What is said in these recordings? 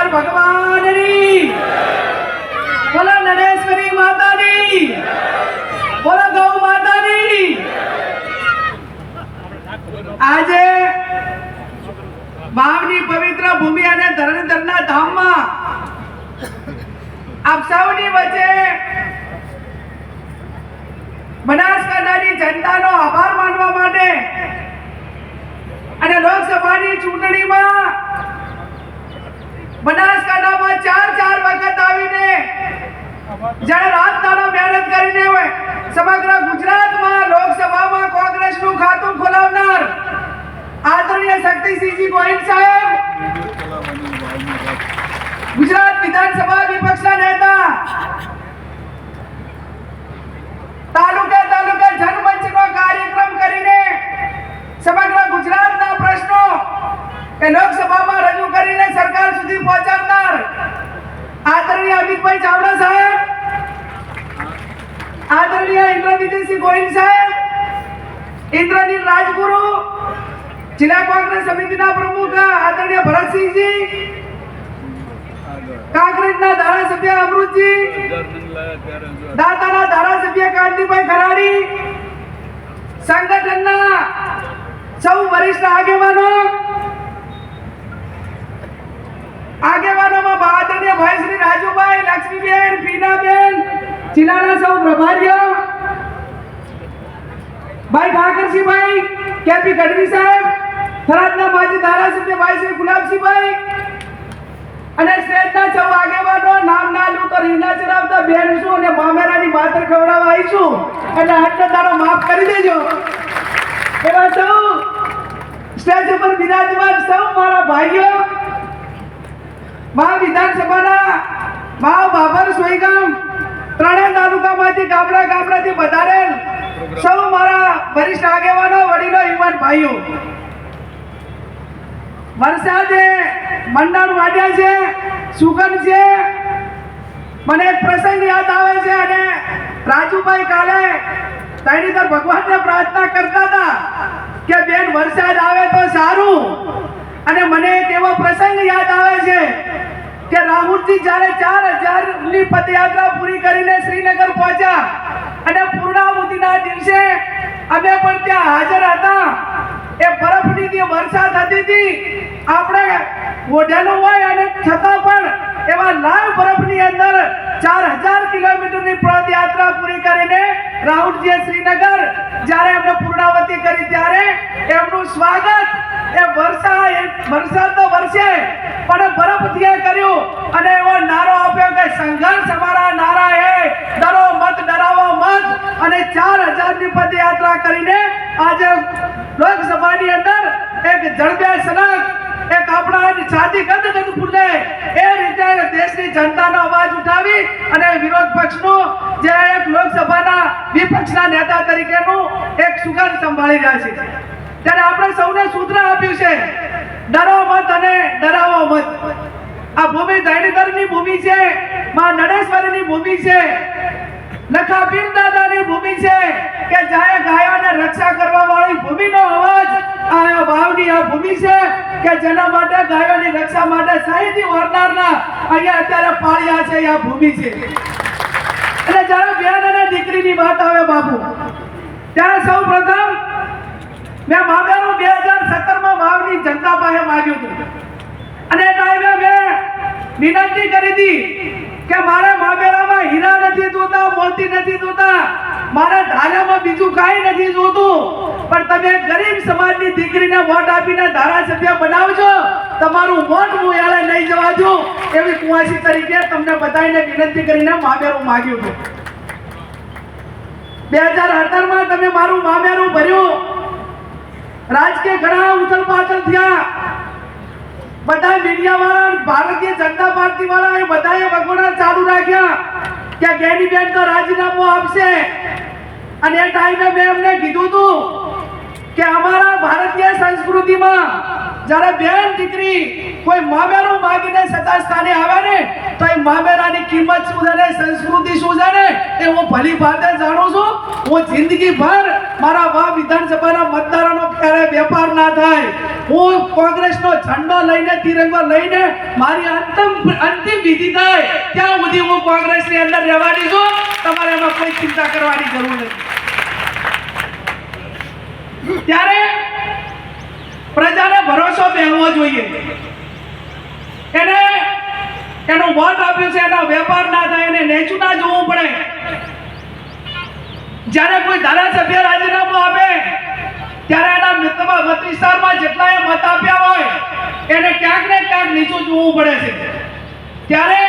ધરણીધર ભગવાનની બોલો નરેશ્વરી માતાની બોલો ગૌ માતાની આજે ભાવની પવિત્ર ભૂમિ અને ધરણીધરના ધામમાં આપ સૌની વચ્ચે બનાસકાંઠાની જનતાનો આભાર માનવા માટે અને લોકસભાની ચૂંટણીમાં બનાસકાંઠામાં ચાર ચાર વખત આવીને જ્યારે રાત દાડો મહેનત કરીને હોય, સમગ્ર ગુજરાતમાં લોકસભામાં કોંગ્રેસનું ખાતું ખોલાવનાર આદરણીય શક્તિસિંહજી ગોહિલ સાહેબ ગુજરાત વિધાનસભા વિપક્ષના નેતા તાલુકે તાલુકે જનમંચનો કાર્યક્રમ કરીને સમગ્ર ગુજરાતના પ્રશ્નો એ લોકસભામાં રજૂ કરીને સરકાર સુધી પહોંચાડનાર આદરણીય ચાવડા સાહેબ. આદરણીય ઇન્દ્રવિજયસિંહ ગોહિલ સાહેબ. ઇન્દ્રનીલ રાજગુરુ. જિલ્લા કોંગ્રેસ સમિતિના પ્રમુખ આદરણીય ભરતસિંહજી. કાંકરેજના ધારાસભ્ય અમૃતજી. દાતાના ધારાસભ્ય કાંતિભાઈ ખરાડી સંગઠનના સૌ વરિષ્ઠ આગેવાનો આગેવાનોમાં આદરણીય ભાઈ શ્રી રાજુભાઈ લક્ષ્મીબેન ફીનાબેન જિલ્લાના સૌ પ્રભારીઓ ભાઈ ઠાકરસિંહભાઈ કેપી ગઢવી સાહેબ, થરાદના માજી ધારાસભ્ય ભાઈશ્રી ગુલાબસિંહભાઈ અને સ્ટેટના સૌ આગેવાનો નામ ના લઉં તો રીના ચરાવતા બેન છું અને મામેરાની માત્ર ખવડાવવા આવીશું. એટલે આટલો તારો માફ કરી દેજો. એવા સૌ સ્ટેજ ઉપર બિરાજમાન સૌ મારા ભાઈઓ, મા વિધાનસભાના મા બાબર સોઈગામ, ત્રણેય તાલુકામાંથી ગામડા ગામડાથી વધારેલ સૌ મારા વરિષ્ઠ આગેવાનો, વડીલો, યુવાન ભાઈઓ. વરસાદે મંડાણ વાડ્યા છે, સુગંધ છે. મને એક પ્રસંગ યાદ આવે છે અને રાજુભાઈ કાલે તૈણીધર ભગવાનને પ્રાર્થના કરતા હતા કે, બેન, વરસાદ આવે તો સારું. અને મને એક એવો પ્રસંગ યાદ આવે છે કે, રાહુલજી જ્યારે ચાર હજારની પદયાત્રા પૂરી કરીને શ્રીનગર પહોંચ્યા અને પૂર્ણાહુતિના દિવસે અમે પણ ત્યાં હાજર હતા. એ બરફની જે વરસાદ હતી હતી આપણે ઓઢેલું હોય અને છતાં પણ એવા લાલ બરફની અંદર ચાર હજાર કિલોમીટરની પદયાત્રા પૂરી કરીને રાહુલજીએ શ્રીનગર, જ્યારે એમને પૂર્ણાવતી કરી ત્યારે એમનું સ્વાગત એ વર્ષા એ વરસાદ તો વરસે, પણ બરફથી કર્યું અને એવો નારો આપ્યો કે સંઘર્ષ અમારા નારા એ ડરો મત ડરાવો મત અને ચાર હજારની પદયાત્રા કરીને આજે લોકસભાની અંદર એક જળબે સનક એક આપણા છાતી ગદ ગદ ફૂલે એ રીતે દેશની જનતાનો અવાજ ઉઠાવી અને વિરોધ પક્ષનું જે એક લોકસભાના વિપક્ષના નેતા તરીકેનું એક સુગંધ સંભાળી રહ્યા છે. ત્યારે આપણે સૌને સૂત્ર આપ્યું છે, ડરો મત અને ડરાવો મત. આ ભૂમિ ધૈણીધરની ભૂમિ છે, માં નડેશ્વરની ભૂમિ છે. લખા પીર દાદાની ભૂમિ છે કે જાય ગાયોને રક્ષા કરવા વાળી ભૂમિનો અવાજ આ ભાવની આ ભૂમિ છે કે જેના માટે ગાયોની રક્ષા માટે સાહીથી વરનારના અહીંયા અત્યારે પાળ્યા છે, આ ભૂમિ છે. એટલે જ્યારે બેન અને દીકરીની વાત આવે બાપુ, ત્યારે સૌ પ્રથમ મેં મામેરું બે હજાર સત્તરમાં વાવની જનતા પાસે માગ્યું હતું. અને ટાઈમે મેં વિનંતી કરી હતી કે મારા મામેરામાં હીરા નથી જોતા, મોતી નથી જોતા. મારા ધારામાં બીજું કાંઈ નથી જોતું. પણ તમે ગરીબ સમાજની દીકરીને વોટ આપીને ધારાસભ્ય બનાવજો. તમારું વોટ હું યાળે લઈ જવા છું એવી કુવાસી તરીકે તમને બધાને વિનંતી કરીને મામેરું માગ્યું હતું. બે હજાર અઢારમાં તમે મારું મામેરું ભર્યું. રાજકીય ઘણા ઉથલ પાથલ થયા. બધા મીડિયા વાળા ભારતીય જનતા પાર્ટી વાળા એ બધાએ વગોડા ચાલુ રાખ્યા કે ગેનીબેન તો રાજીનામું આપશે. અને એ ટાઈમે મેં એમને કીધું હતું કે અમારા ભારતીય સંસ્કૃતિમાં જ્યારે બેન દીકરી કોઈ મામેરું માગીને સત્તા સ્થાને આવે ને, તો એ મામેરાની કિંમત શું છે ને, સંસ્કૃતિ શું ને, એ હું ભલી ભાતે જાણું છું. હું જિંદગી ભર મારા વા વિધાનસભાના મતદારોનો ક્યારે વેપાર ના થાય. હું કોંગ્રેસનો ઝંડો લઈને તિરંગો લઈને મારી અંતિમ અંતિમ વિધિ થાય, ત્યાં સુધી હું કોંગ્રેસની અંદર રહેવાની છું. તમારે એમાં કોઈ ચિંતા કરવાની જરૂર નથી. ત્યારે પ્રજાને ભરોસો બેહવો જોઈએ. એને એનો વોટ આપ્યો છે, એનો વેપાર ના થાય, એને નેચું ના જોવું પડે. જ્યારે કોઈ ધારાસભ્ય રાજીનામું આપે ત્યારે એના મિત્રમાં મત વિસ્તારમાં જેટલાએ મત આપ્યા હોય, એને ક્યાંક ને ક્યાંક નીચું જોવું પડે છે. ત્યારે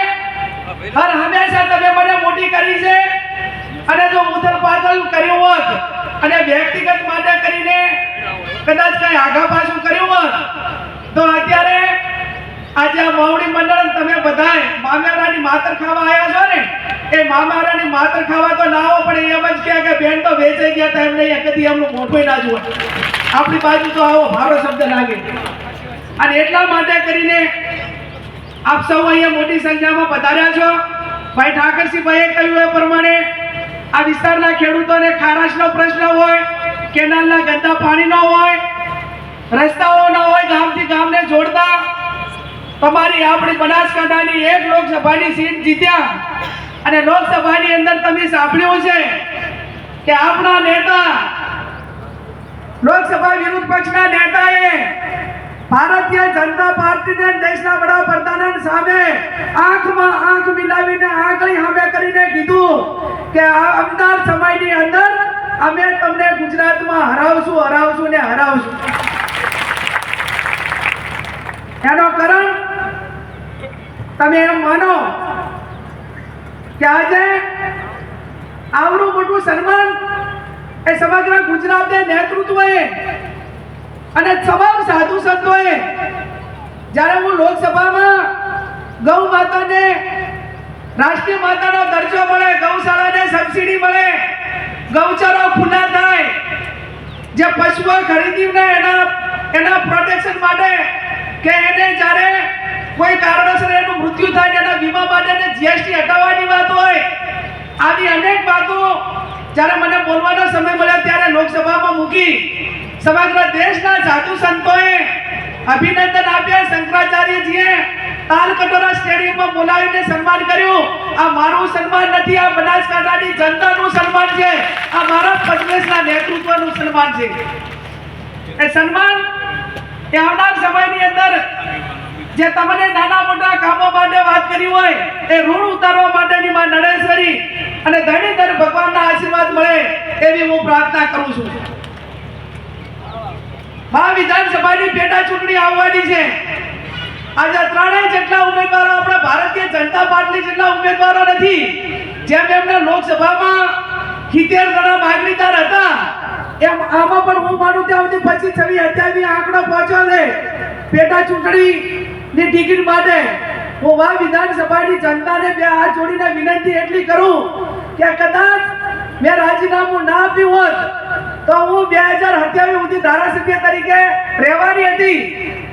હર હંમેશા તમે મને મોટી કરી છે, અને જો ઉથલ પાથલ કર્યું હોત, અને વ્યક્તિગત માટે કરીને કદાચ કઈ આગા પાછું કર્યું હોત, તો અત્યારે આજે આ માવડી મંડળ તમે બધાય મામેરાની માતર ખાવા આવ્યા છો ને? એ મામેરાની માતર ખાવા તો ના આવો, પણ એમ જ કે બેન તો વેચાઈ ગયા હતા એમને કદી એમનું મોટું ના જુઓ આપણી બાજુ તો આવો ભારો શબ્દ લાગે. અને એટલા માટે કરીને આપ સૌ અહીંયા મોટી સંખ્યામાં પધાર્યા છો. ભાઈ ઠાકરસિંહભાઈએ કહ્યું એ પ્રમાણે આ વિસ્તારના ખેડૂતોને ખારાશનો પ્રશ્ન હોય, કેનાલના ગંદા પાણીનો હોય, રસ્તાઓ ન હોય, ગામથી ગામને જોડતા, તમારી આપણી બનાસકાંઠાની એક લોકસભાની સીટ જીત્યા. અને લોકસભાની અંદર તમે સાંભળ્યું છે કે આપણા નેતા લોકસભા વિરોધ પક્ષના નેતાએ ભારતીય જનતા પાર્ટીને દેશના વડાપ્રધાન સામે આંખમાં આંખ મિલાવીને આંગળી સામે કરીને કીધું કે આ આવનાર સમયની અંદર અમે તમને ગુજરાતમાં હરાવશું હરાવશું ને હરાવશું. એનો કારણ તમે એમ માનો કે આજે આવડું મોટું સન્માન એ સમગ્ર ગુજરાતે નેતૃત્વએ અને તમામ સાધુ સંતોએ જ્યારે હું લોકસભામાં ગૌ માતાને, રાષ્ટ્રીય માતાનો દરજ્જો મળે, ગૌશાળાને સબસિડી મળે, ગૌચરો ખુલ્લા થાય, જે પશુઓ ખરીદીને એના એના પ્રોટેક્શન માટે કે એને જ્યારે કોઈ કારણોસર એનું મૃત્યુ થાય એના વીમા માટે જીએસટી આવી અનેક વાતો જ્યારે મને બોલવાનો સમય મળ્યો ત્યારે લોકસભામાં મૂકી સમગ્ર દેશના સાધુ સંતોએ અભિનંદન આપ્યા. શંકરાચાર્યજીએ તાલ કટોરા સ્ટેડિયમમાં બોલાવીને સન્માન કર્યું. આ મારું સન્માન નથી, આ બનાસકાંઠાની જનતાનું સન્માન છે. આ મારા પ્રદેશના નેતૃત્વનું સન્માન છે. એ સન્માન એ આવનાર સમયની અંદર જે તમને નાના મોટા કામો માટે વાત કરી હોય, એ ઋણ ઉતારવા માટેની માં નડેશ્વરી અને ધણીધર ભગવાનના આશીર્વાદ મળે એવી હું પ્રાર્થના કરું છું. મહા વિધાનસભાની પેટા ચૂંટણી આવવાની છે. આજે ત્રણેય જેટલા ઉમેદવારો આપણે ભારતીય જનતા પાર્ટી જેટલા ઉમેદવારો નથી, જેમ એમને લોકસભામાં સિત્તેર ગણા માગણીદાર હતા, એમ આમાં પણ હું માનું ત્યાં સુધી પચીસ છવ્વીસ અઠ્યાવીસ આંકડો પહોંચ્યો છે. પેટા ચૂંટણીની ટિકિટ માટે હું વા વિધાનસભાની જનતાને બે હાથ જોડીને વિનંતી એટલી કરું કે કદાચ મેં રાજીનામું ના આપ્યું હોત તો હું બે હજાર સત્યાવીસ સુધી ધારાસભ્ય તરીકે રહેવાની હતી.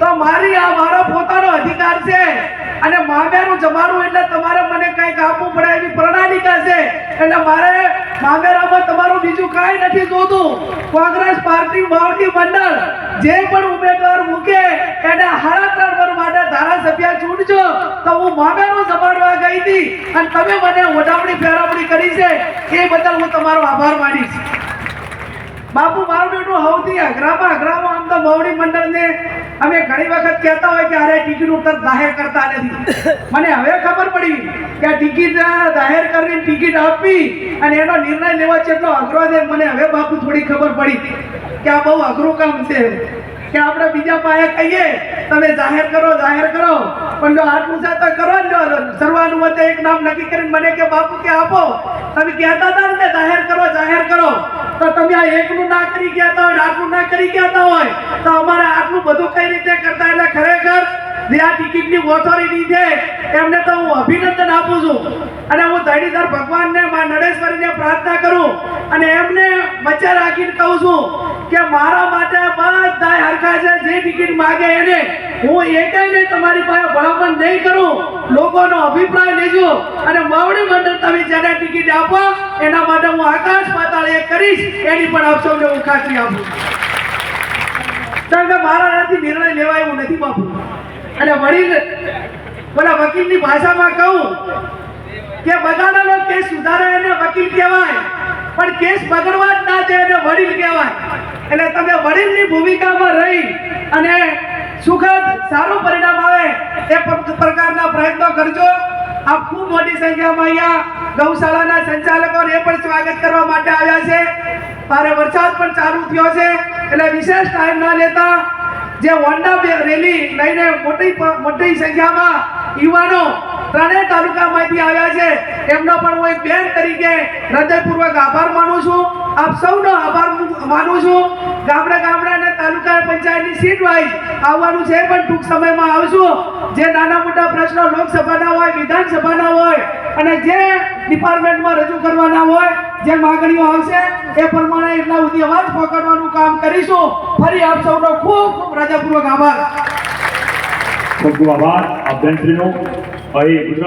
તો મારી આ મારો પોતાનો અધિકાર છે અને મામેરું જમાડું એટલે તમારે મને કંઈક આપવું પડે એવી પ્રણાલિકા છે. એટલે મારે મામેરામાં તમારું બીજું કાંઈ નથી જોતું. કોંગ્રેસ પાર્ટી માવડી મંડળ જે પણ ઉમેદવાર મૂકે, એને હારા ત્રણ માટે ધારાસભ્ય ચૂંટજો. તો હું મામેરું જમાડવા ગઈ હતી અને તમે મને ઓઢામણી ફેરામણી કરી છે. એ બદલ હું તમારો આભાર માનીશ. બાપુ મારું બેટું સૌથી અઘરામાં અઘરામાં આમ તો માવડી મંડળને અમે ઘણી વખત કહેતા હોય કે અરે ટિકિટ ઉપર જાહેર કરતા નથી. મને હવે ખબર પડી કે ટિકિટ જાહેર કરીને ટિકિટ આપવી અને એનો નિર્ણય લેવા કેટલો અઘરો છે. મને હવે બાપુ થોડી ખબર પડી કે આ બહુ અઘરું કામ છે. કે આપણે બીજા પાસે કહીએ, તમે જાહેર કરો જાહેર કરો. પણ જો હાથ છે તો કરો ને જો સર્વાનુમતે એક નામ નક્કી કરીને મને કે બાપુ કે આપો. તમે કહેતા હતા ને જાહેર કરો જાહેર કરો. તો તમે આ એકનું ના કરી ગયા હોય ને આટલું ના કરી ગયા હોય. તો અમારે આટલું બધું કઈ રીતે કરતા? એટલે ખરેખર જે આ ટિકિટની ઓથોરિટી છે એમને તો હું અભિનંદન આપું છું. અને હું ધણીધર ભગવાનને, મા નડેશ્વરીને પ્રાર્થના કરું. અને એમને વચ્ચે રાખીને કહું છું કે મારા માટે બધા હરખા છે, જે ટિકિટ માગે એને. હું એકાઈને તમારી પાસે ભલામણ નહીં કરું. લોકોનો અભિપ્રાય લેજો અને માવડી મંડળ તમે જેને ટિકિટ આપો, એના માટે હું આકાશ પાતાળ એ કરીશ. એની પણ આપ સૌને હું ખાતરી આપું કારણ કે મારા એનાથી નિર્ણય લેવાય એવું નથી, બાપુ. અને વડીલ, પેલા વકીલની ભાષામાં કહું કે બગાડેલો કેસ સુધારે એને વકીલ કહેવાય, પણ કેસ બગડવા જ ના દે એને વડીલ કહેવાય. એટલે તમે વડીલની ભૂમિકામાં રહી અને સુખદ, સારું પરિણામ આવે એ પ્રકારના પ્રયત્નો કરજો. આપ ખૂબ મોટી સંખ્યામાં અહીંયા ગૌશાળાના સંચાલકોને એ પણ સ્વાગત કરવા માટે આવ્યા છે. ભારે વરસાદ પણ ચાલુ થયો છે. એટલે વિશેષ ટાઈમ ના લેતા જે હોન્ડા રેલી લઈને મોટી મોટી સંખ્યામાં યુવાનો ત્રણેય તાલુકામાંથી આવ્યા છે. એમનો પણ હું એક બેન તરીકે હૃદયપૂર્વક આભાર માનું છું. આપ સૌનો આભાર માનું છું. ગામડા ગામડા અને તાલુકા પંચાયતની સીટ વાઇઝ આવવાનું છે, પણ ટૂંક સમયમાં આવશું. જે નાના મોટા પ્રશ્નો લોકસભાના હોય, વિધાનસભાના હોય, અને જે ડિપાર્ટમેન્ટમાં રજૂ કરવાના હોય, જે માગણીઓ આવશે, એ પ્રમાણે એટલા સુધી અવાજ પકડવાનું કામ કરીશું. ફરી આપ સૌનો ખૂબ ખૂબ રાજાપૂર્વક આભાર. ખૂબ ખૂબ આભાર. આપ અહીં ગુજરાત.